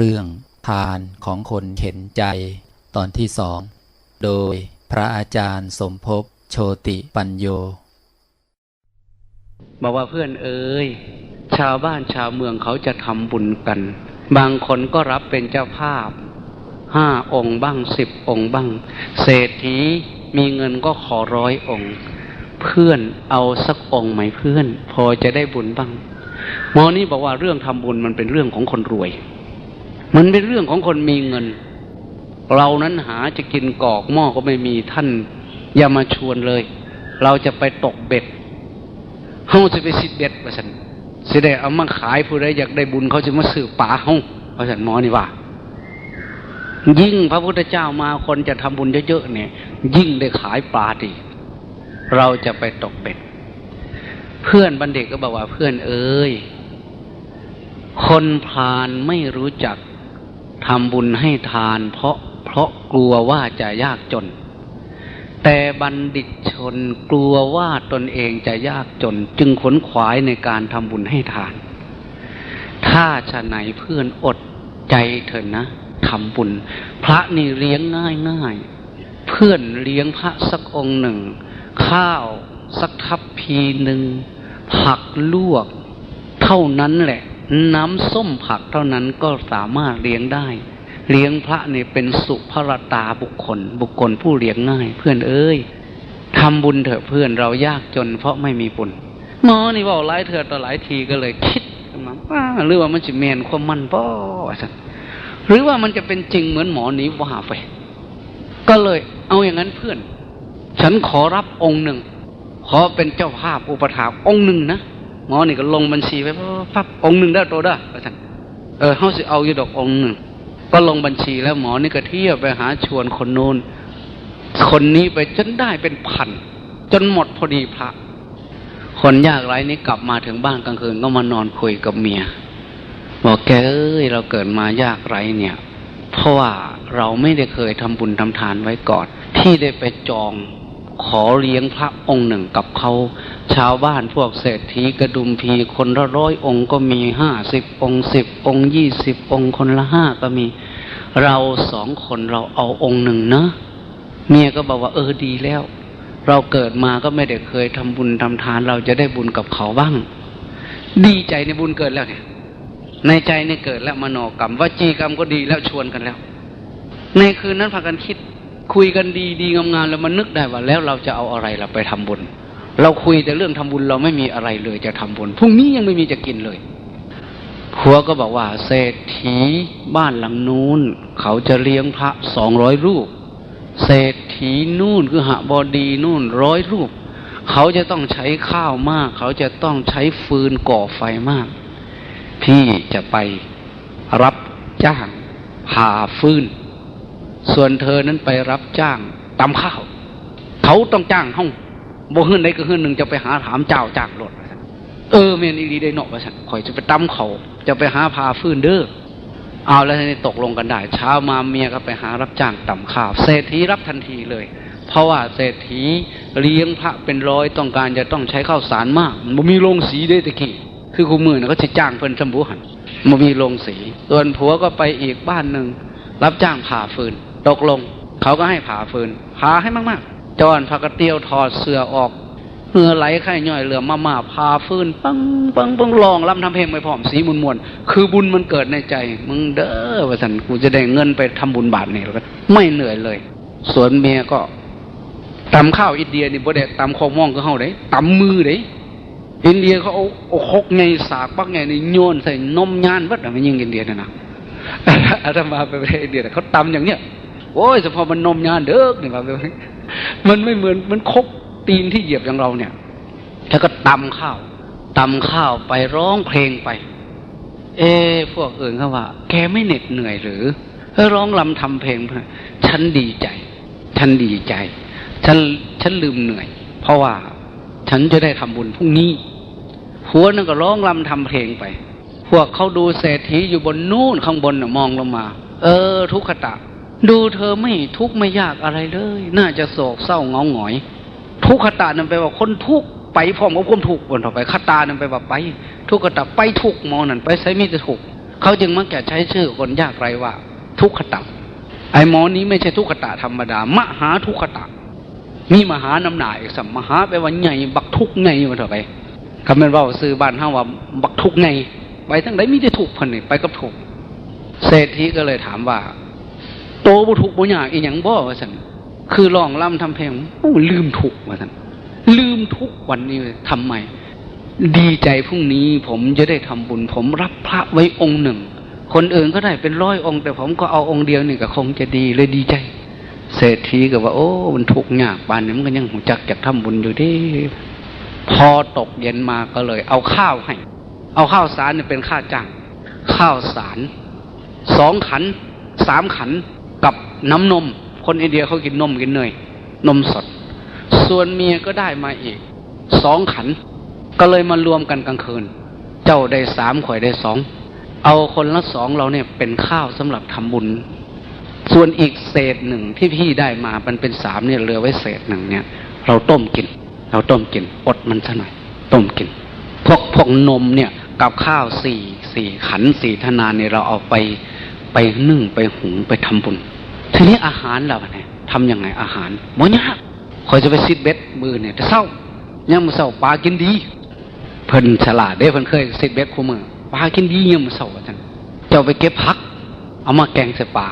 เรื่องทานของคนเห็นใจตอนที่สอง โดยพระอาจารย์สมภพโชติปัญโยบอกว่าเพื่อนเอ๋ยชาวบ้านชาวเมืองเขาจะทำบุญกัน บางคนก็รับเป็นเจ้าภาพห้าองค์บ้างสิบองค์บ้าง เศรษฐีมีเงินก็ขอร้อยองค์ เพื่อนเอาสักองค์ไหมเพื่อน พอจะได้บุญบ้างหมอนี่บอกว่าเรื่องทำบุญมันเป็นเรื่องของคนรวย มันเป็นเรื่องของคนมีเงิน เรานั้นหาจะกินกอกหม้อก็ไม่มีท่านอย่ามาชวนเลย เราจะไปตกเบ็ดเฮาจะไปสิเด็ดว่าฉันสิได้เอามาขายผู้ใดอยากได้บุญเขาจะมาสืบป่าเฮาว่าฉันหมอนี่ว่า ยิ่งพระพุทธเจ้ามาคนจะทำบุญเยอะๆเนี่ย ยิ่งได้ขายปลาดีเราจะไปตกเบ็ด เพื่อนบัณฑิตก็บอกว่าเพื่อนเอ้ยคนพาลไม่รู้จัก ทำบุญให้ทานเพราะเพราะกลัวว่าจะยากจน แต่บัณฑิตชนกลัวว่าตนเองจะยากจน จึงขนขวายในการทำบุญให้ทาน ถ้าชะไหนเพื่อนอดใจเถอะนะทำบุญ พระนี่เลี้ยงง่ายง่ายเพื่อนเลี้ยงพระสักองค์หนึ่ง ข้าวสักทัพพีหนึ่งผักลวก เท่านั้นแหละ น้ำส้มผักเท่านั้นก็สามารถเลี้ยงได้ เลี้ยงพระเนี่ยเป็นสุภรตาบุคคล บุคคลผู้เลี้ยงง่าย เพื่อนเอ้ยทำบุญเถอะเพื่อนเรายากจนเพราะไม่มีบุญหมอนี่บอกหลายเถื่อต่อหลายทีก็เลยคิดมาว่าหรือว่ามันจะเมนความมันป้อสันหรือว่ามันจะเป็นจริงเหมือนหมอนี้ว่าไปก็เลยเอาอย่างนั้นเพื่อน ฉันขอรับองค์หนึ่ง ขอเป็นเจ้าภาพอุปถาองค์หนึ่งนะ หมอนี่ก็ลงบัญชีไว้ปั๊บองค์หนึ่งได้ตัวได้ว่าสันเออเขาสิเอาอยู่ดอกองค์หนึ่งก็ลงบัญชีแล้วหมอนี่ก็เที่ยวไปหาชวนคนโน้นคนนี้ไปจนได้เป็นพันจนหมดพอดีพระ คนยากไร้นี้กลับมาถึงบ้านกลางคืนก็มานอนคุยกับเมียบอกแกเอ้ยเราเกิดมายากไร้เนี่ย เพราะว่าเราไม่ได้เคยทำบุญทำทานไว้ก่อน ที่ได้ไปจองขอเลี้ยงพระองค์หนึ่งกับเขา ชาวบ้านพวกเศรษฐีกระดุมพีคนละร้อยองค์ก็มีห้าสิบองค์สิบองค์ยี่สิบองค์คนละห้าก็มี เราสองคนเราเอาองค์หนึ่งนะ เมียก็บอกว่าเออดีแล้ว เราเกิดมาก็ไม่ได้เคยทำบุญทำทาน เราจะได้บุญกับเขาบ้าง ดีใจในบุญเกิดแล้วเนี่ย ในใจในเกิดแล้วมโนกรรมวจีกรรมก็ดีแล้วชวนกันแล้ว ในคืนนั้นพากันคิดคุยกันดีดีงามๆแล้วมันนึกได้ว่าแล้วเราจะเอาอะไรเราไปทำบุญ เราคุยแต่เรื่องทำบุญเราไม่มีอะไรเลยจะทำบุญพรุ่งนี้ยังไม่มีจะกินเลยผัวก็บอกว่า เศรษฐีบ้านหลังนู้น เขาจะเลี้ยงพระสองร้อยรูป เศรษฐีนู่นคือหบดีนู่นร้อยรูป เขาจะต้องใช้ข้าวมาก เขาจะต้องใช้ฟืนก่อไฟมาก พี่จะไปรับจ้างผ่าฟืน ส่วนเธอนั้นไปรับจ้างตำข้าว เขาต้องจ้างห้อง บ่ฮื้นใดก็ฮื้นหนึ่งจะไปหาถามเจ้าจางรถเออเมนอีรีได้เนอกว่าฉันข่อยจะไปตำเขาจะไปหาพาฟืนเด้อเอาแล้วทีนี้ตกลงกันได้ เช้ามาเมียก็ไปหารับจ้างตำข้าวเศรษฐีรับทันทีเลย เพราะว่าเศรษฐีเลี้ยงพระเป็นร้อยต้องการจะต้องใช้ข้าวสารมากมันมีโรงสีได้ตะกี้คือคูมือนะก็จะจ้างเพิ่นสมบูหันมันมีโรงสี ส่วนผัวก็ไปอีกบ้านหนึ่งรับจ้างผ่าฟืน ตกลง เขาก็ให้ผ่าฟืนผ่าให้มากๆ จอนพักกะเตียวถอดเสื้อออกเหงื่อไหลไข่ย่อยเหลือมามาผาฟื้นปังปังปังลองลำทำเพลงไปพร้อมสีมวนมวนคือบุญมันเกิดในใจ มึงเด้อว่าสันกูจะได้เงินไปทำบุญบาทนี่แล้วก็ไม่เหนื่อยเลย ส่วนเมียก็ตำข้าวอินเดียนี่บ่ได้ตำข้าวม่องก็เฮาได้ตำมือได้อินเดียเขาเอาเอาคกไงสากปักไงนี่โยนใส่นมยานวัดอะมันยิงอินเดียนะนะอาตมาไปประเทศอินเดียน่เขาตำอย่างเนี้ย โอ้ยเฉพาะมันนมยานเด้อนี่ว่าไปมันไม่เหมือนมันคกตีนที่เหยียบอย่างเราเนี่ยแล้วก็ตำข้าวตำข้าวไปร้องเพลงไป เอ พวกอื่นเขาว่า แกไม่เหน็ดเหนื่อยหรือเออร้องลำทำเพลงฉันดีใจ ฉันดีใจ ฉันฉันลืมเหนื่อย เพราะว่าฉันจะได้ทำบุญพรุ่งนี้หัวนั่นก็ร้องลำทำเพลงไป พวกเขาดูเศรษฐีอยู่บนนู่นข้างบนน่ะมองลงมา เออ ทุกขตะ ดูเธอไม่ทุกข์ไม่ยากอะไรเลย น่าจะโศกเศร้าเงาหงอย ทุกขตานั่นแปลว่าคนทุกข์ไปพร้อมกับความทุกข์บนต่อไปขตานั่นแปลว่าไป ทุกขตาไปทุกข์มองนั่นไปใช้มีแต่ทุกข์เขาจึงมักจะใช้ชื่อคนยากไรว่า ทุกขตะไอ้หมอนี้ไม่ใช่ทุกขตะธรรมดามหาทุกขตะมีมหาน้ำหนาอีกสัมมหาไปลว่าใหญ่บักทุกไงมาเถอะไปคำเป็นว่าซื้อบ้านห้าว่าบักทุกไงไปทั้งไหนมีแต่ถูกพันนี่ไปกับถูกเศรษฐีก็เลยถามว่า โตบุทุกบุญยากอีหยังบ่ว่าสันคือลองล่ำทำเพลงโอ้ลืมทุกว่าสันลืมทุกวันนี้ทำไมดีใจพรุ่งนี้ผมจะได้ทำบุญ ผมรับพระไว้องค์หนึ่ง คนอื่นก็ได้เป็นร้อยองค์ แต่ผมก็เอาองค์เดียวนี่ก็คงจะดีเลยดีใจ เศรษฐีก็ว่า โอ้มันทุกข์ยากบานนี้มันก็ยังหูจักจากทำบุญอยู่ดิพอตกเย็นมาก็เลย เอาข้าวให้ เอาข้าวสารเนี่ยเป็นค่าจ้างข้าวสารสองขันสามขัน น้ำนม คนอินเดียเขากินนมกินเนย นมสด ส่วนเมียก็ได้มาอีกสองขัน ก็เลยมารวมกันกลางคืน เจ้าได้สามข่อยได้สองเอาคนละสองเราเนี่ยเป็นข้าวสำหรับทำบุญ ส่วนอีกเศษหนึ่งที่พี่ได้มามันเป็นสามเนี่ยเหลือไว้เศษหนึ่งเนี่ย เราต้มกิน เราต้มกินอดมันซะหน่อยต้มกิน พวกพวกนมเนี่ยกับข้าวสี่สี่ขันสี่ธนานเนี่ยเราเอาไปไปนึ่งไปหุงไปทำบุญ ทีนี้อาหารเราเนี่ยทำยังไงอาหารบ่ยากคอยจะไปซิดเบ็ดมือเนี่ยแต่เศร้ายังมือเศร้าปลากินดี เพิ่นฉลาดเด้เพิ่นเคยซิดเบ็ดคู่มือปลากินดียังมือเศร้าจันเจ้าไปเก็บผัก เอามาแกงใส่ปลา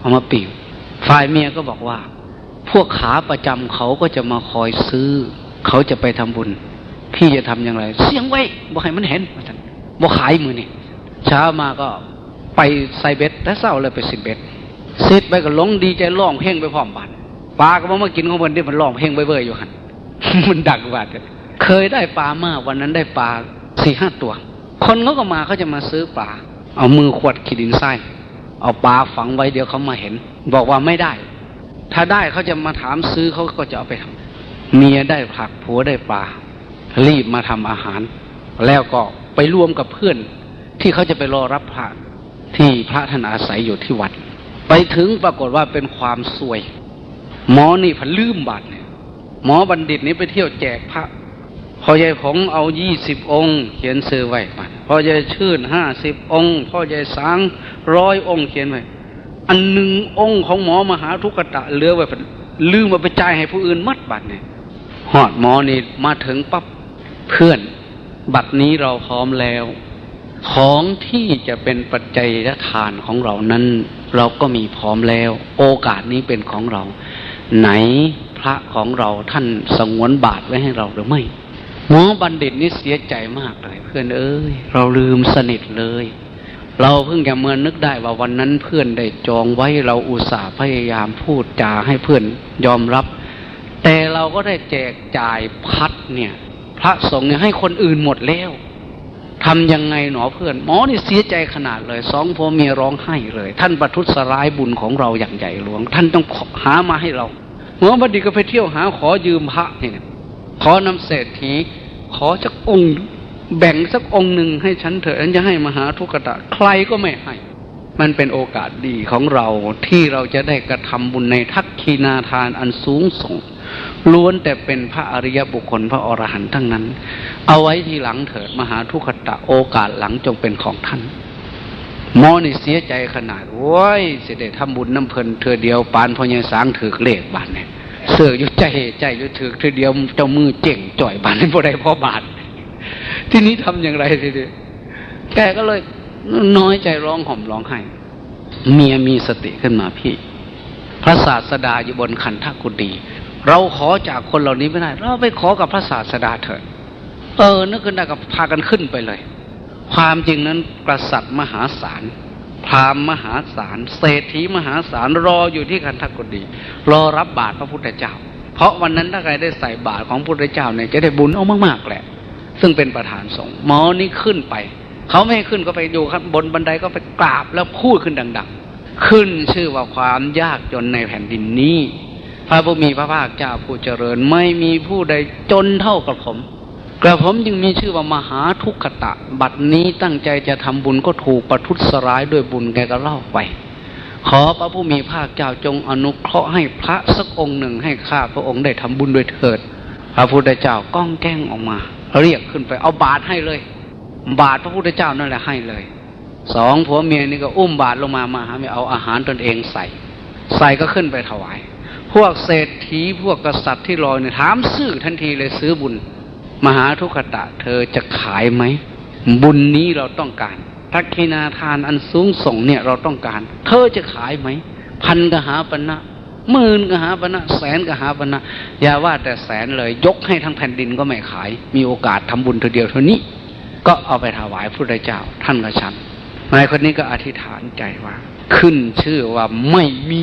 เอามาปิ่งฝ่ายเมียก็บอกว่า พวกขาประจำเขาก็จะมาคอยซื้อ เขาจะไปทำบุญ พี่จะทำอย่างไร เสียงไว้บอกให้มันเห็นว่าจันบอกขายมือนี่เช้ามาก็ไปใส่เบ็ดแล้วเศร้าเลยไปสิเบ็ด ซิดไปก็หลงดีใจร้องเพลงไปพร้อมบันปลาก็มามากินของมันที่มันร้องเพลงไปเบ้ยอยู่หันมันดักบาดเคยได้ปลามากวันนั้นได้ปลาสี่ห้าตัว คนเขาก็มาเขาจะมาซื้อปลาเอามือขวดขีดินไส้เอาปลาฝังไว้เดี๋ยวเขามาเห็น บอกว่าไม่ได้ ถ้าได้เขาจะมาถามซื้อเขาก็จะเอาไปทำเมียได้ผักผัวได้ปลารีบมาทำอาหาร แล้วก็ไปรวมกับเพื่อน ที่เขาจะไปรอรับพระที่พระท่านอาศัยอยู่ที่วัด ไปถึงปรากฏว่าเป็นความสวย หมอนี่พันลืมบาทเนี่ย หมอบัณฑิตนี้ไปเที่ยวแจกพระพ่อใหญ่ผงเอายี่สิบองค์ เขียนซื้อไว้มาพ่อใหญ่ชื่นห้าสิบองค์ พ่อใหญ่สางร้อยองค์เขียนไว้ อันหนึ่งองค์ของหมอมหาทุกตะเลือไว้ลืมมาไปจ่ายให้ผู้อื่นมัดบัตรเนี่ยหอดหมอนี่มาถึงปั๊บเพื่อน บัตรนี้เราพร้อมแล้ว ของที่จะเป็นปัจจัยทานของเรานั้น เราก็มีพร้อมแล้ว โอกาสนี้เป็นของเรา ไหนพระของเราท่านสงวนบาทไว้ให้เราหรือไม่หมอบัณฑิตนี่เสียใจมากเลย เพื่อนเอ้ยเราลืมสนิทเลย เราเพิ่งจะเมื่อนึกได้ว่าวันนั้นเพื่อนได้จองไว้เราอุตส่าห์พยายามพูดจาให้เพื่อนยอมรับ แต่เราก็ได้แจกจ่ายพัดเนี่ย พระสงฆ์เนี่ยให้คนอื่นหมดแล้ว ทำยังไงหนอเพื่อน หมอนี่เสียใจขนาดเลยสองพ่อเมียร้องไห้เลย ท่านประทุษร้ายบุญของเราอย่างใหญ่หลวง ท่านต้องหามาให้เราหมอบัณฑิตก็ไปเที่ยวหาขอยืมพระเนี่ยขอนำเศรษฐีขอสักองค์ แบ่งสักองค์หนึ่งให้ฉันเถอะฉันจะให้มหาทุกตะ ใครก็ไม่ให้ มันเป็นโอกาสดีของเราที่เราจะได้กระทำบุญในทักคีนาทานอันสูงส่งล้วนแต่เป็นพระอริยบุคคลพระอรหันต์ทั้งนั้น เอาไว้ทีหลังเถิดมหาทุกตะโอกาสหลังจงเป็นของท่านมอนี่เสียใจขนาดโว้ยเสด็จทำบุญน้ำเพลินเธอเดียวปานพญาสางถือเลขบานเนี่ยเสือกอยู่ใจใจยู่ถือเธอเดียวเจ้ามือเจ๋งจ่อยบานนี่พอได้พอบาทที่นี้ทำอย่างไรทีเดียวแกก็เลย น้อยใจร้องห่มร้องไห้ เมียมีสติขึ้นมาพี่ พระศาสดาอยู่บนขันธกุฎีเราขอจากคนเหล่านี้ไม่ได้ เราไปขอกับพระศาสดาเถิดเออนึกขึ้นได้กับพากันขึ้นไปเลย ความจริงนั้นกษัตริย์มหาศาลพราหมณ์มหาศาลเศรษฐีมหาศาลรออยู่ที่ขันธกุฎีรอรับบาตรพระพุทธเจ้า เพราะวันนั้นถ้าใครได้ใส่บาตรของพระพุทธเจ้าเนี่ยจะได้บุญเอามากๆแหละ ซึ่งเป็นประธานสงฆ์หมอนี่ขึ้นไป เขาไม่ให้ขึ้นก็ไปอยู่ข้างบนบันไดก็ไปกราบแล้วพูดขึ้นดัง ๆ ขึ้นชื่อว่าความยากจนในแผ่นดินนี้ พระผู้มีพระภาคเจ้าผู้เจริญไม่มีผู้ใดจนเท่ากับผม กระผมจึงมีชื่อว่ามหาทุกขตะ บัดนี้ตั้งใจจะทำบุญก็ถูกประทุษร้ายด้วยบุญแกก็เล่าไปขอพระผู้มีภาคเจ้าจงอนุเคราะห์ให้พระสักองค์หนึ่งให้ข้าพระองค์ได้ทำบุญด้วยเถิด พระพุทธเจ้าก้องแก้งออกมา เรียกขึ้นไปเอาบาตรให้เลย บาตรพระพุทธเจ้านั่นแหละให้เลยสองผัวเมียนี่ก็อุ้มบาตรลงมามาหาไม่เอาอาหารตนเองใส่ ใส่ก็ขึ้นไปถวาย พวกเศรษฐีพวกกษัตริย์ที่รอเนี่ยถามซื้อทันทีเลยซื้อบุญ มหาทุกขตะ เธอจะขายไหม บุญนี้เราต้องการทักขินาทานอันสูงส่งเนี่ยเราต้องการ เธอจะขายไหม พันกหาปณะหมื่นกหาปณะแสนกหาปณะอย่าว่าแต่แสนเลย ยกให้ทั้งแผ่นดินก็ไม่ขาย มีโอกาสทำบุญทีเดียวเท่านี้ ก็เอาไปถวายพระพุทธเจ้าท่านก็ฉันนายคนนี้ก็อธิษฐานใจว่า ขึ้นชื่อว่าไม่มี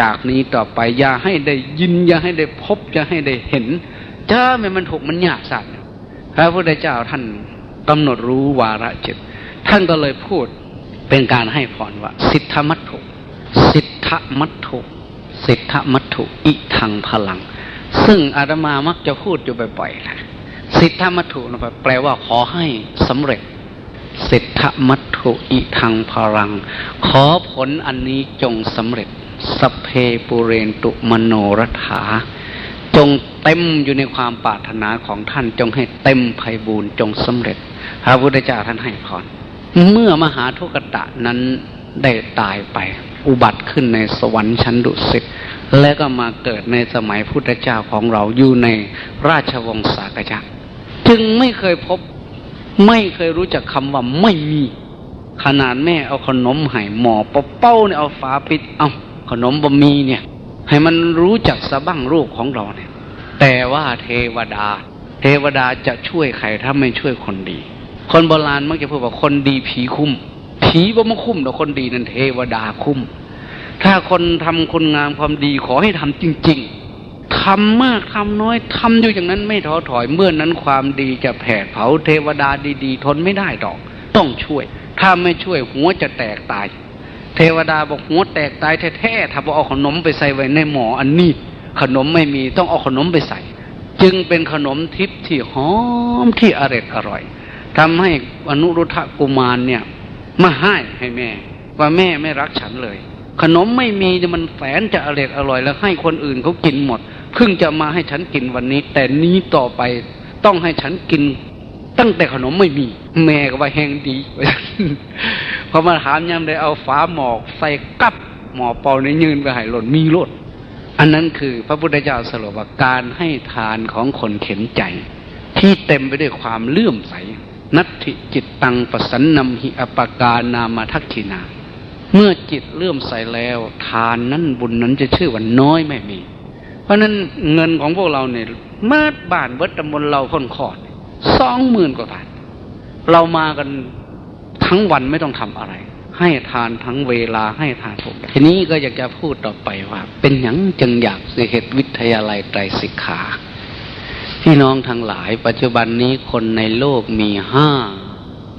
จากนี้ต่อไปอย่าให้ได้ยินอย่าให้ได้พบอย่าให้ได้เห็นจ้าไม่มันถูกมันยากสัตว์พระพุทธเจ้าท่านกำหนดรู้วาระจิตท่านก็เลยพูดเป็นการให้พรว่า สิทธมัตถุสิทธมัตถุสิทธมัตถุอิทังพลัง ซึ่งอาตมามักจะพูดอยู่บ่อยๆนะ สิทธมัตถุนะแปลว่าขอให้สำเร็จ สิทธมัตถุอิทังพลัง ขอผลอันนี้จงสำเร็จสเพปุเรนตุมโนรัฐา จงเต็มอยู่ในความปรารถนาของท่าน จงให้เต็มไพบูรณ์จงสำเร็จ พระพุทธเจ้าท่านให้พรเมื่อมหาทุกตะนั้นได้ตายไป อุบัติขึ้นในสวรรค์ชั้นดุสิตและก็มาเกิดในสมัยพุทธเจ้าของเราอยู่ในราชวงศ์สากยะ จึงไม่เคยพบ ไม่เคยรู้จักคำว่าไม่มี ขนาดแม่เอาขนมให้หมอปเป้าเนี่ยเอาฝาปิดเอาขนมบะมีเนี่ย ให้มันรู้จักสะบั้งรูปของเราเนี่ย แต่ว่าเทวดา เทวดาจะช่วยใครถ้าไม่ช่วยคนดี คนโบราณมักจะพูดว่าคนดีผีคุ้ม ผีบ่มาคุ้มแต่คนดีนั่นเทวดาคุ้ม ถ้าคนทำคุณงามความดีขอให้ทำจริง ๆ ทำมากทำน้อยทำอยู่อย่างนั้นไม่ท้อถอยเมื่อนนั้นความดีจะแผดเผาเทวดาดี ๆ ทนไม่ได้ดอก ต้องช่วย ถ้าไม่ช่วยหัวจะแตกตาย เทวดาบอกหัวแตกตายแท้ๆถ้าบอกเอาขนมไปใส่ไว้ในหมออันนี้ ขนมไม่มีต้องเอาขนมไปใส่ จึงเป็นขนมทิพย์ที่หอมที่อร่อยอร่อยทำให้อนุรุทธกุมารเนี่ยมาให้ให้แม่ ว่าแม่ไม่รักฉันเลยขนมไม่มีมันแสนจะอร่อยอร่อยแล้วให้คนอื่นเขากินหมด เพิ่งจะมาให้ฉันกินวันนี้ แต่นี้ต่อไปต้องให้ฉันกิน ตั้งแต่ขนมไม่มี แม่ก็ว่าแห้งดีพอมาถามยามได้เอาฝาหมอกใส่กับหมอเป่าในยืนไปให้หล่นมีรถอันนั้นคือพระพุทธเจ้าสรุปว่าการให้ทานของคนเข็นใจ ที่เต็มไปด้วยความเลื่อมใส นัตถิจิตตังปสันนำหิอปกานามาทักขินา เมื่อจิตเลื่อมใสแล้ว ทานนั้นบุญนั้นจะชื่อว่าน้อยไม่มี เพราะนั้นเงินของพวกเราเนี่ยเมื่อบ้านเบิดตำบลเราคนขอดสองหมื่นกว่าบาท เรามากันทั้งวันไม่ต้องทำอะไร ให้ทานทั้งเวลาให้ทานทุกทีนี้ก็อยากจะพูดต่อไปว่า เป็นหยังจึงอยากสิเหตุวิทยาลัยไตรสิกขาพี่น้องทั้งหลาย ปัจจุบันนี้คนในโลกมีห้า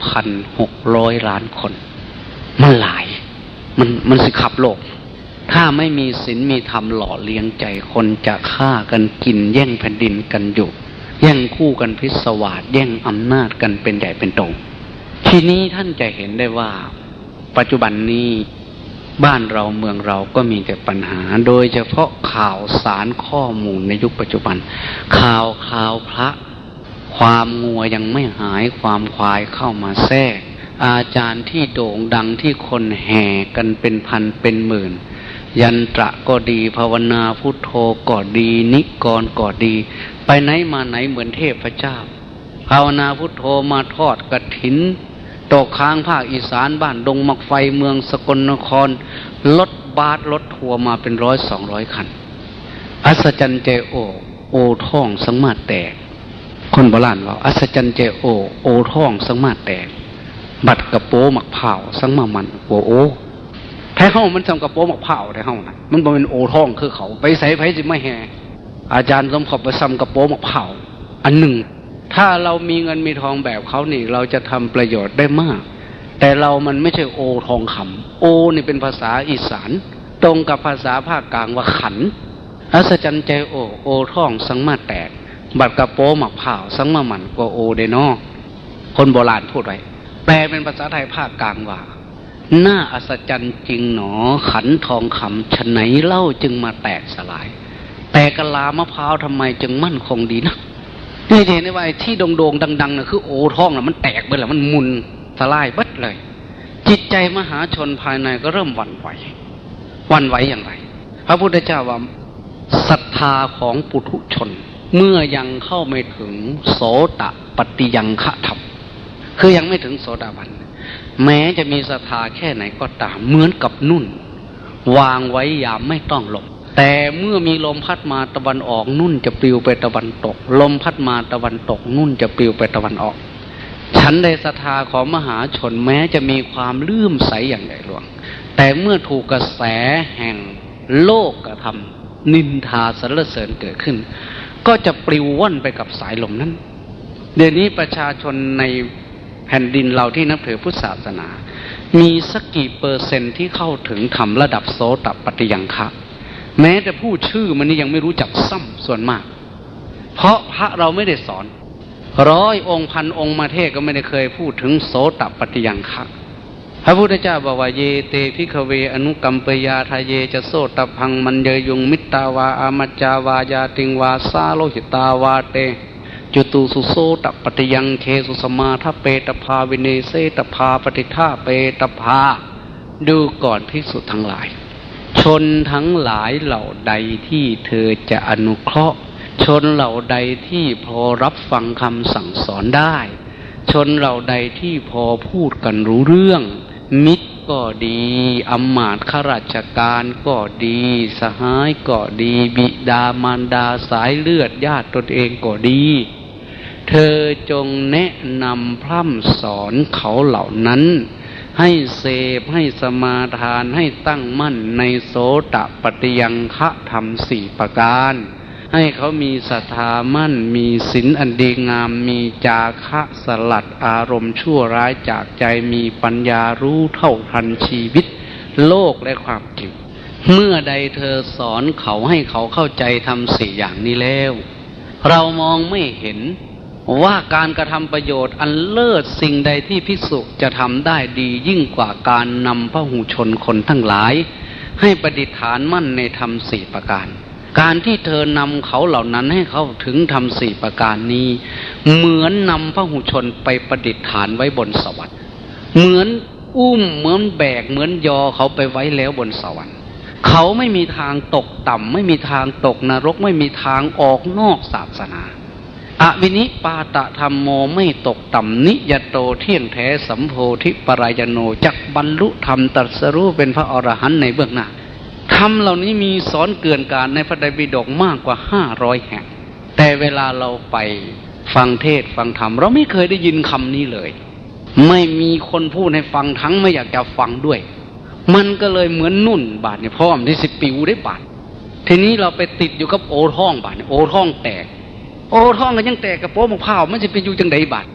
พันหกร้อยล้านคน มันหลาย มันมันสิขับโลก ถ้าไม่มีศีลมีธรรมหล่อเลี้ยงใจคนจะฆ่ากันกิน แย่งแผ่นดินกันอยู่ แย่งคู่กันพิศวาสแย่งอำนาจกันเป็นใหญ่เป็นโตทีนี้ท่านจะเห็นได้ว่า ปัจจุบันนี้บ้านเราเมืองเราก็มีแต่ปัญหา โดยเฉพาะข่าวสารข้อมูลในยุคปัจจุบัน ข่าวข่าวพระ ความงัวยังไม่หายความควายเข้ามาแทรก อาจารย์ที่โด่งดังที่คนแห่กันเป็นพันเป็นหมื่น ยันตระก็ดี ภาวนาพุทโธก็ดี นิกรก็ดี ไปไหนมาไหนเหมือนเทพเจ้า ภาวนาพุทโธมาทอดกระถินตกค้างภาคอีสานบ้านดงมักไฟเมืองสกลนครรถบาสรถทัวร์มาเป็นร้อยสองร้อยคัน อัศจรรย์เจโอ โอท่องสังมาแตก คนโบราณว่าอัศจรรย์เจโอ โอท่องสังมาแตก บัดกระโปหมักเผาสังมามันโอโอ แท้เฮามันสังกระโปหมักเผาแท้เฮานะมันบ่เป็นโอท่องคือเขาไปใส่ไผสิไม่แห่อาจารย์สมขอบไปซ้ำกระโปหมักเผาอันหนึ่ง ถ้าเรามีเงินมีทองแบบเขานี่ เราจะทำประโยชน์ได้มาก แต่เรามันไม่ใช่โอทองคำโอนี่เป็นภาษาอีสาน ตรงกับภาษาภาคกลางว่าขันอัศจรรย์ใจโอโอท่องสังมาแตก บัดกระโปหมักเผาสังมาหมันกว่าโอเดนอคนโบราณพูดไว้แปลเป็นภาษาไทยภาคกลางว่า น่าอัศจรรย์จริงหนอ ขันทองคำฉะไหนเล่าจึงมาแตกสลาย แต่กะลามะพร้าวทำไมจึงมั่นคงดีนะนี่เห็นได้ว่าที่โด่งดังๆนะคือโอท่องนะมันแตกไปแล้วมันมุนสลายเบัดเลย จิตใจมหาชนภายในก็เริ่มวันไหววันไหวอย่างไร พระพุทธเจ้าว่าศรัทธาของปุถุชน เมื่อยังเข้าไม่ถึงโสตปฏิยังฆะธรรม คือยังไม่ถึงโสดาบัน แม้จะมีศรัทธาแค่ไหนก็ตาม เหมือนกับนุ่น วางไว้ยามไม่ต้องหลมแต่เมื่อมีลมพัดมาตะวันออกนุ่นจะปลิวไปตะวันตก ลมพัดมาตะวันตก นุ่นจะปลิวไปตะวันออกฉันในศรัทธาของมหาชนแม้จะมีความลื่มใสอย่างใหญ่หลวง แต่เมื่อถูกกระแสแห่งโลกกระทำนินทาสรรเสริญเกิดขึ้น ก็จะปลิวว่อนไปกับสายลมนั้น เดี๋ยวนี้ประชาชนใน แผ่นดินเราที่นับถือพุทธศาสนา มีสักกี่เปอร์เซนต์ที่เข้าถึงทำระดับโสตปฏิยังคะแม้แต่พูดชื่อมันนี่ยังไม่รู้จักซ้ำส่วนมาก เพราะพระเราไม่ได้สอน ร้อยองค์พันองค์มาเทศก็ไม่ได้เคยพูดถึงโสตปฏิยังคะพระพุทธเจ้าบอกว่าเยเตพิคเวอนุกรรมปยาทะเยจะโสตพังมันเยยุงมิตาวาอามัจจาวายาติงวาซาโลหิตาวาเต จตูสุโสตปฏิยังเคสุสมาทเปตภาวิเนเสตภาปฏิท่าเปตภา ดูก่อนพิสุทั้งหลาย ชนทั้งหลายเหล่าใดที่เธอจะอนุเคราะห์ ชนเหล่าใดที่พอรับฟังคำสั่งสอนได้ ชนเหล่าใดที่พอพูดกันรู้เรื่อง มิตรก็ดีอำมาตย์ข้าราชการก็ดี สหายก็ดี บิดามารดาสายเลือดญาติตนเองก็ดี เธอจงแนะนำพร่ำสอนเขาเหล่านั้น ให้เสพให้สมาทานให้ตั้งมั่นในโสตปฏิยังคะธรรมสี่ประการ ให้เขามีศรัทธามั่น มีศีลอันดีงาม มีจาคะสลัดอารมณ์ชั่วร้ายจากใจมีปัญญารู้เท่าทันชีวิต โลกและความจริงเมื่อใดเธอสอนเขาให้เขาเข้าใจทำสี่อย่างนี้แล้ว เรามองไม่เห็น ว่าการกระทำประโยชน์อันเลิศสิ่งใดที่พิสุจะทำได้ดียิ่งกว่าการนำพระหูชนคนทั้งหลาย ให้ประดิษฐานมั่นในธรรมสี่ประการ การที่เธอนำเขาเหล่านั้นให้เขาถึงทำสี่ประการนี้ เหมือนนำพระหูชนไปประดิษฐานไว้บนสวรรค์ เหมือนอุ้มเหมือนแบกเหมือนยอเขาไปไว้แล้วบนสวรรค์เขาไม่มีทางตกต่ำไม่มีทางตกนรกไม่มีทางออกนอกศาสนา อวินิปาตะธรรมโมไม่ตกต่ำนิยโตเที่ยงแท้สัมโพธิปรายโนจักบรรลุธรรมตรัสรู้เป็นพระอรหันต์ในเบื้องหน้าธรรมเหล่านี้มีสอนเกือนการในพระไตรปิฎกมากกว่าห้าร้อยแห่ง แต่เวลาเราไปฟังเทศฟังธรรม เราไม่เคยได้ยินคำนี้เลย ไม่มีคนพูดให้ฟังทั้งไม่อยากจะฟังด้วย มันก็เลยเหมือนนุ่นบาทเนี่ยพร้อมที่สิปิวได้บาททีนี้เราไปติดอยู่กับโอท่องบาทเนี่ยโอท่องแตก โอท่องก็ยังแตกกระโปรงมะพร้าวมันจะเป็นอยู่จังใดบาท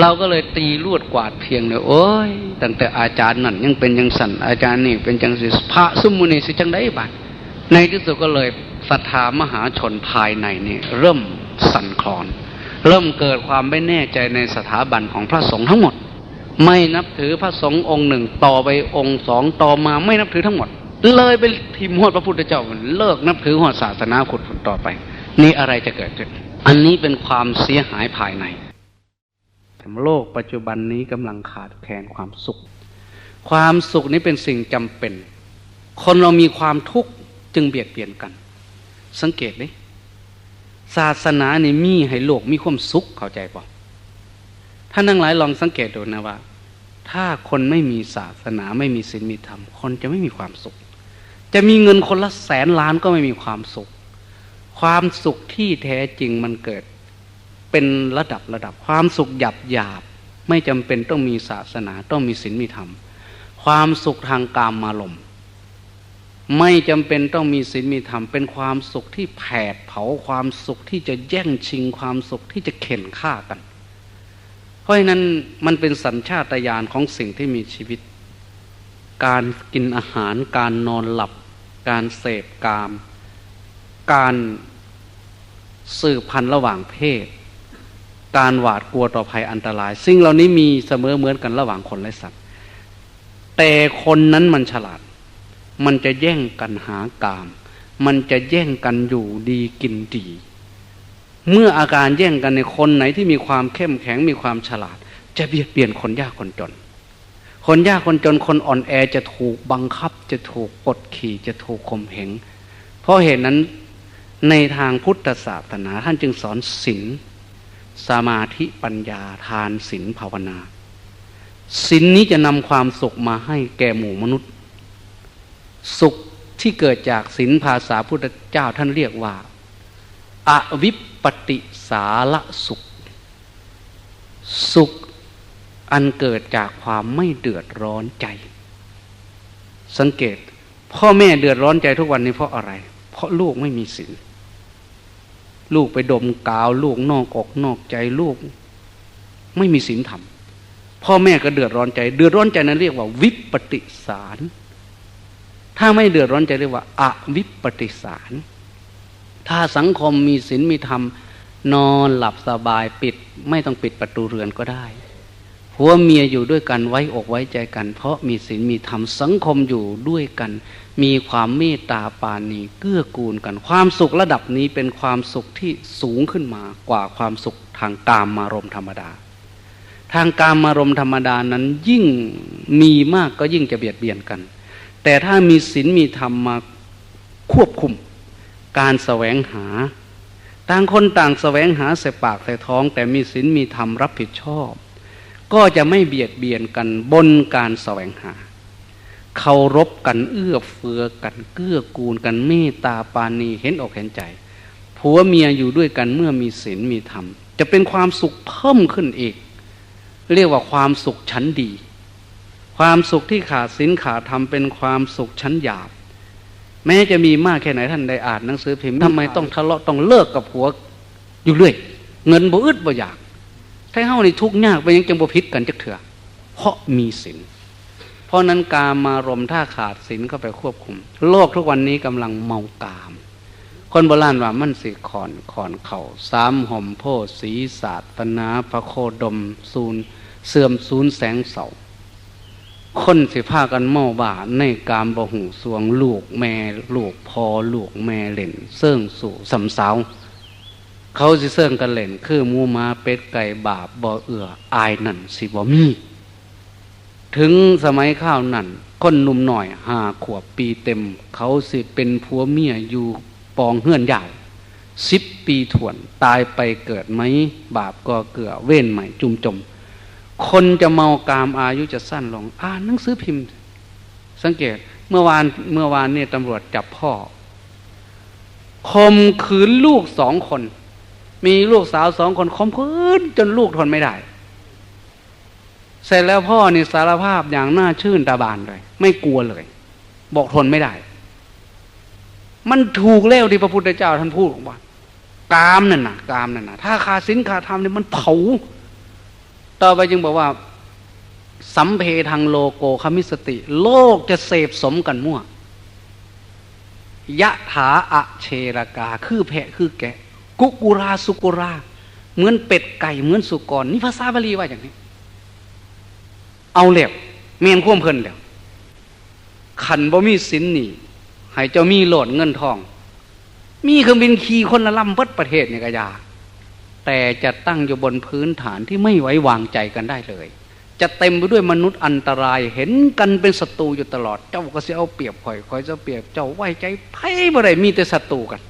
เราก็เลยตีลวดกวาดเพียงเลยโอ้ยตั้งแต่อาจารย์นั่นยังเป็นยังสันอาจารย์นี่เป็นจังสิพระสุมุนีสิจังใดบาทในที่สุดก็เลยศรัทธามหาชนภายในนี่เริ่มสั่นคลอน เริ่มเกิดความไม่แน่ใจในสถาบันของพระสงฆ์ทั้งหมด ไม่นับถือพระสงฆ์องค์หนึ่งต่อไปองค์สองต่อมาไม่นับถือทั้งหมด เลยไปทิมหอดพระพุทธเจ้าเลิกนับถือหอดศาสนาขุดต่อไป นี่อะไรจะเกิดขึ้น อันนี้เป็นความเสียหายภายในโลกปัจจุบันนี้กำลังขาดแคลนความสุข ความสุขนี้เป็นสิ่งจำเป็น คนเรามีความทุกข์จึงเบียดเบียนกัน สังเกตดิศาสนาในมีให้โลกมีความสุขเข้าใจป่ะท่านทั้งหลายลองสังเกตดูนะว่า ถ้าคนไม่มีศาสนาไม่มีศีลมีธรรม คนจะไม่มีความสุข จะมีเงินคนละแสนล้านก็ไม่มีความสุข ความสุขที่แท้จริงมันเกิด เป็นระดับระดับความสุขหยาบหยาบไม่จำเป็นต้องมีศาสนาต้องมีศีลมีธรรม ความสุขทางกามมาลมณ์ไม่จำเป็นต้องมีศีลมีธรรม เป็นความสุขที่แผดเผาความสุขที่จะแย่งชิงความสุขที่จะเข็นฆ่ากัน เพราะฉะนั้นมันเป็นสัญชาตญาณของสิ่งที่มีชีวิต การกินอาหารการนอนหลับ การเสพกาม การสืบพันธุ์ระหว่างเพศ การหวาดกลัวต่อภัยอันตรายสิ่งเหล่านี้มีเสมอเหมือนกันระหว่างคนและสัตว์ แต่คนนั้นมันฉลาด มันจะแย่งกันหากาม มันจะแย่งกันอยู่ดีกินดี เมื่ออาการแย่งกันในคนไหนที่มีความเข้มแข็งมีความฉลาด จะเบียดเบียนคนยากคนจน คนยากคนจนคนอ่อนแอจะถูกบังคับจะถูกกดขี่จะถูกข่มเหงเพราะเหตุนั้น ในทางพุทธศาสนาท่านจึงสอนศีลสมาธิปัญญาทานศีลภาวนาศีลนนี้จะนำความสุขมาให้แก่หมู่มนุษย์ สุขที่เกิดจากศีลภาษาพุทธเจ้าท่านเรียกว่า อวิปปติสาระสุข สุขอันเกิดจากความไม่เดือดร้อนใจ สังเกต พ่อแม่เดือดร้อนใจทุกวันนี้เพราะอะไร เพราะลูกไม่มีศีลลูกไปดมกาว ลูกนอกอกนอกใจลูก ไม่มีศีลธรรมพ่อแม่ก็เดือดร้อนใจ เดือดร้อนใจนั้นเรียกว่า วิปติสาร ถ้าไม่เดือดร้อนใจเรียกว่าอาวิปติสาร ถ้าสังคมมีศีลมีธรรม นอนหลับสบายปิด ไม่ต้องปิดประตูเรือนก็ได้ ผัวเมียอยู่ด้วยกันไว้อกไว้ใจกัน เพราะมีศีลมีธรรมสังคมอยู่ด้วยกัน มีความเมตตาปานีเกื้อกูลกัน ความสุขระดับนี้เป็นความสุขที่สูงขึ้นมากว่าความสุขทางกามมารมธรรมดา ทางกามมารมธรรมดานั้นยิ่งมีมากก็ยิ่งจะเบียดเบียนกัน แต่ถ้ามีศีลมีธรรมมาควบคุม การแสวงหา ต่างคนต่างแสวงหาใส่ปากใส่ท้อง แต่มีศีลมีธรรมรับผิดชอบ ก็จะไม่เบียดเบียนกันบนการแสวงหาเคารพกันเอื้อเฟื้อกันเกื้อกูลกันเมตตาปานีเห็นอกเห็นใจผัวเมียอยู่ด้วยกันเมื่อมีศีลมีธรรม จะเป็นความสุขเพิ่มขึ้นอีก เรียกว่าความสุขชั้นดี ความสุขที่ขาดศีลขาดธรรมเป็นความสุขชั้นหยาบ แม้จะมีมากแค่ไหนท่านได้อ่านหนังสือพิมพ์ทำไมต้องทะเลาะต้องเลิกกับผัวอยู่เรื่อย เงินบ่อึดบ่อยาก ถ้าเฮาในทุกยากไปยังจังบ่พิษกันจักเถื่อเพราะมีศีลเพราะนั้นกามารมถ้าขาดศีลเข้าไปควบคุม โลกทุกวันนี้กำลังเมากาม คนโบราณว่ามันสิขอนขอนเขา่าสามห่มโพสีศาสตนาพระโคดมซูนเสื่อมซูนแสงเสาคนสิพากันเมาบ่าในกามบหูสวงลูกแม่ลูกพอลูกแม่เล่นเสื่องสู่สำสาว เขาสิเสื่องกันเล่น คือมูมาเป็ดไก่บาปบ่เอืออายนั่นสิบ่มี ถึงสมัยข้าวนั่นคนหนุ่มหน่อยหาขวบปีเต็ม เขาสิเป็นผัวเมียอยู่ปองเฮือนใหญ่สิบปีถ่วนตายไปเกิดไหม บาปก็เกือเว้นใหม่จุมจม คนจะเมากามอายุจะสั้นลง อ่านหนังสือพิมพ์ สังเกตเมื่อวานเมื่อวานเนี่ยตำรวจจับพ่อคมขืนลูกสองคน มีลูกสาวสองคนคมคืนจนลูกทนไม่ได้ เสร็จแล้วพ่อนี่สารภาพอย่างน่าชื่นตาบานเลย ไม่กลัวเลย บอกทนไม่ได้ มันถูกแล้วที่พระพุทธเจ้าท่านพูดว่ากามนั่นนะกามนั่นนะถ้าขาสินขาธรรมเนี่ยมันเผา ต่อไปจึงบอกว่า สัมเพทางโลโกคมิสติ โลกจะเสพสมกันมั่วยะถาอะเชรากา คือแพะคือแกะ กุกุราสุกุรา เหมือนเป็ดไก่เหมือนสุกรนี่ภาษาบาลีว่าอย่างนี้ เอาเล็บเมียนข่วมเพลินแล้วขันบ่มีสินนี่ให้เจ้ามีโหลดเงินทอง มีเครื่องบินขี่คนละลำเพิดประเทศเนี่ยกยา แต่จะตั้งอยู่บนพื้นฐานที่ไม่ไว้วางใจกันได้เลย จะเต็มไปด้วยมนุษย์อันตรายเห็นกันเป็นศัตรูอยู่ตลอด เจ้าก็เสียเอาเปรียบคอยคอยจะเปรียบเจ้าไว้ใจไพ่บ่ได้มีแต่ศัตรูกัน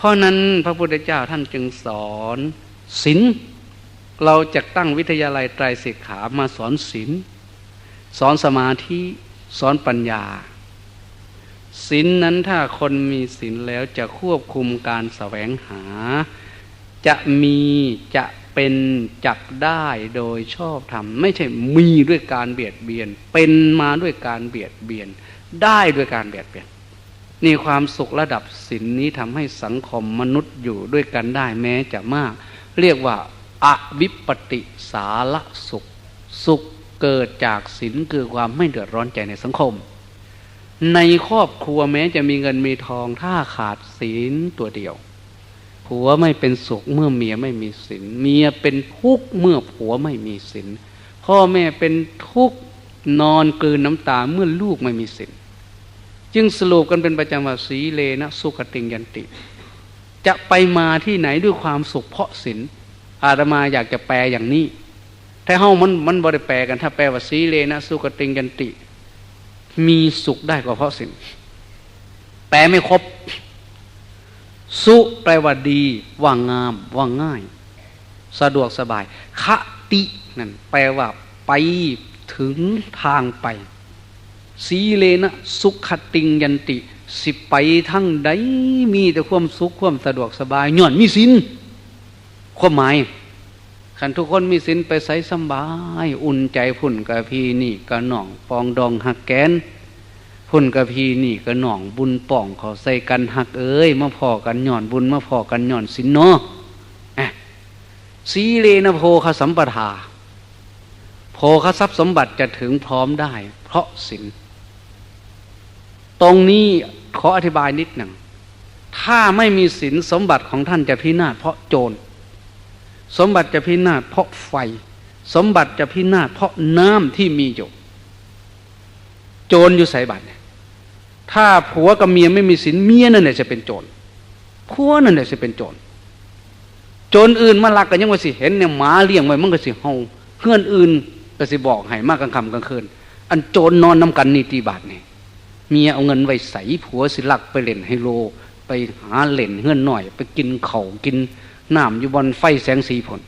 เพราะนั้นพระพุทธเจ้าท่านจึงสอนศีลเราจะตั้งวิทยาลัยไตรสิกขามาสอนศีลสอนสมาธิสอนปัญญาศีลนนั้นถ้าคนมีศีลแล้วจะควบคุมการแสวงหา จะมีจะเป็นจักได้โดยชอบธรรมไม่ใช่มีด้วยการเบียดเบียน เป็นมาด้วยการเบียดเบียน ได้ด้วยการเบียดเบียน นี่ความสุขระดับศีลนนี้ทำให้สังคมมนุษย์อยู่ด้วยกันได้แม้จะมาก เรียกว่าอวิปปิสาระสุข สุขเกิดจากศีลคือความไม่เดือดร้อนใจในสังคม ในครอบครัวแม้จะมีเงินมีทองถ้าขาดศีลตัวเดียวผัวไม่เป็นสุขเมื่อเมียไม่มีศีลเมียเป็นทุกข์เมื่อผัวไม่มีศีลพ่อแม่เป็นทุกข์นอนกลืนน้ำตาเมื่อลูกไม่มีศีล จึงสรุปกันเป็นประจำว่าสีเลนะสุขติงยันติ จะไปมาที่ไหนด้วยความสุขเพราะศีลอาตมาอยากจะแปลอย่างนี้ ถ้าเฮามันมันบริแปลกันถ้าแปลว่าสีเลนะสุกติงยันติ มีสุขได้ก็เพราะสินแปลไม่ครบ สุแปลว่าดี ว่างาม ว่าง่าย สะดวกสบายคตินั่นแปลว่าไปถึงทางไป สีเลนะสุขติงยันติ สิไปทั้งใดมีแต่ความสุขความสะดวกสบายย่อนมีสินความหมายขันทุกคนมีสินไปใส่สบาย อุ่นใจพุ่นกะพีนี่กะหน่องปองดองหักแกนพุ่นกะพีนี่กะหน่องบุญป่องเขาใส่กันหักเอ้ยมาพอกันหย่อนบุญมาพอกันหย่อนสินเนาะสีเลนะโพคสัมปทาโพคทรัพย์สมบัติจะถึงพร้อมได้ เพราะสิน ตรงนี้ขออธิบายนิดหนึ่ง ถ้าไม่มีสินสมบัติของท่านจะพินาศเพราะโจร สมบัติจะพินาศเพราะไฟ สมบัติจะพินาศเพราะน้ำที่มีอยู่ โจรอยู่ใส่บัตรถ้าผัวกับเมียไม่มีสินเมียนั่นแหละจะเป็นโจรผัวนั่นแหละจะเป็นโจร โจรอื่นมาลักกันยังว่าสิเห็นเนี่ยหมาเลี้ยงไว้มันก็สิเฮาเพื่อนอื่นก็สิบอกให้มากกลางค่ำกลางคืน อันโจรนอนน้ากันนี่ตีบาทเนี่ย เมียเอาเงินไว้ใส่ผัวสิลักไปเล่นไฮโล ไปหาเล่นเฮือนหน่อย ไปกินเขากินน้ำอยู่บนไฟแสงสีผล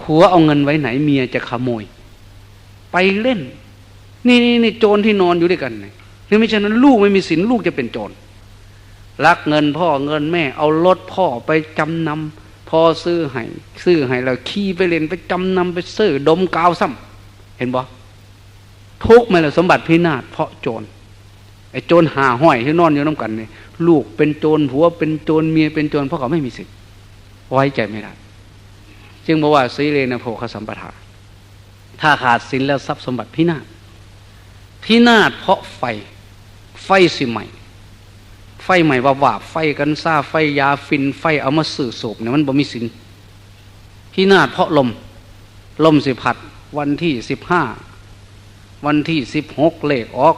ผัวเอาเงินไว้ไหนเมียจะขโมย ไปเล่น นี่นี่นี่โจรที่นอนอยู่ด้วยกันนี่นี่ไม่ใช่นั้นลูกไม่มีสินลูกจะเป็นโจรลักเงินพ่อเงินแม่ เอารถพ่อไปจำนำพ่อซื้อให้ซื้อให้แล้วขี่ไปเล่นไปจำนำไปซื้อดมกาวซ้ำเห็นบ่ทุกไหมล่ะสมบัติพินาศเพราะโจร ไอ้โจรหาห้อยที่นอนอยู่น้ากันเนี่ยลูกเป็นโจรผัวเป็นโจรเมียเป็นโจรเพราะเขาไม่มีสิทธิ์ไว้ใจไม่ได้จึงบอกว่าสีเลนะโภคสัมปทา ถ้าขาดสินแล้วทรัพย์สมบัติพินาศพินาศเพราะไฟ ไฟสิใหม่ ไฟใหม่ว่าว่าไฟกันซ่าไฟยาฟินไฟเอามาสื่อสูบเนี่ยมันบ่มีสินพินาศเพราะลม ลมสิพัด วันที่สิบห้าวันที่สิบหกเลขออก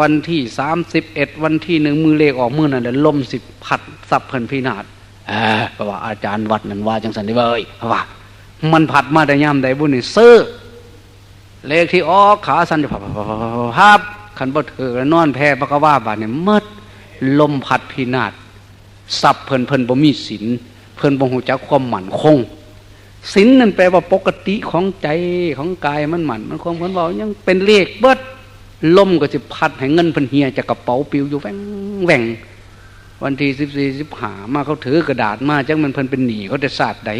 วันที่สามสิบเอ็ดวันที่หนึ่งมือเลขออกมือนั่นเดี๋ยวลมสิพัดสับเพลินพินาศเออเพราะว่าอาจารย์วัดนั่นว่าจังสันได้เว้ยเพราะว่า มันผัดมาแต่ย่ำใดบุญนี่ซื้อเลขที่ออกขาสันจะพับพับขันบ่เถือนอนแพ้ปะกว่าบาดเนี่ยมดลมพัดพินาศสับเพลินเพลินบ่มีศีลเพลินบ่หูจักความหมั่นคงศีลนั่นแปลว่าปกติของใจของกายมันหมั่นมันคงเพิ่นบอกยังเป็นเลขเบิด ลมก็จะพัดให้เงินพิ่นเฮียจากกระเป๋าปิวอยู่แหว่งแหว่งวันที่สิบสี่สิบหามาเขาถือกระดาษมาจังมันเพิ่นเป็นหนีเขาจะสาดได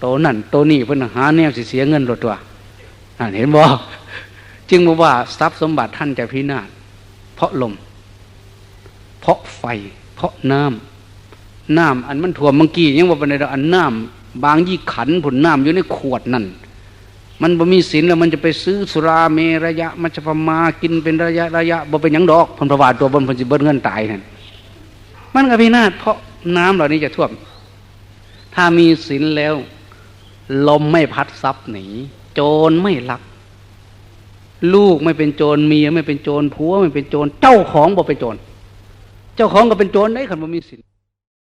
โตนั่นโตนี่เพิ่นหาแนวสิเสียเงินรถตัวนั่นเห็นบ่จึงบอกว่าทรัพย์สมบัติท่านจะพินาศเพราะลม เพราะไฟ เพราะน้ำน้ำอันมันถ่วมเมื่อกี้ยังว่าเป็นอันน้ำบางยี่ขันผลน้ำอยู่ในขวดนั่น มันบ่มีศีลแล้วมันจะไปซื้อสุราเมระยะ มันจะพมากินเป็นระยะระยะบ่เป็นยังดอกพันประวัติตัวบนพันจิเบิ้ลเงินตายนั่นมันก็พินาศเพราะน้ำเหล่านี้จะท่วม ถ้ามีศีลแล้ว ลมไม่พัดซับหนีโจรไม่ลัก ลูกไม่เป็นโจรเมียไม่เป็นโจรผัวไม่เป็นโจร เจ้าของบ่เป็นโจร เจ้าของก็เป็นโจรได้ขันบ่มีศีล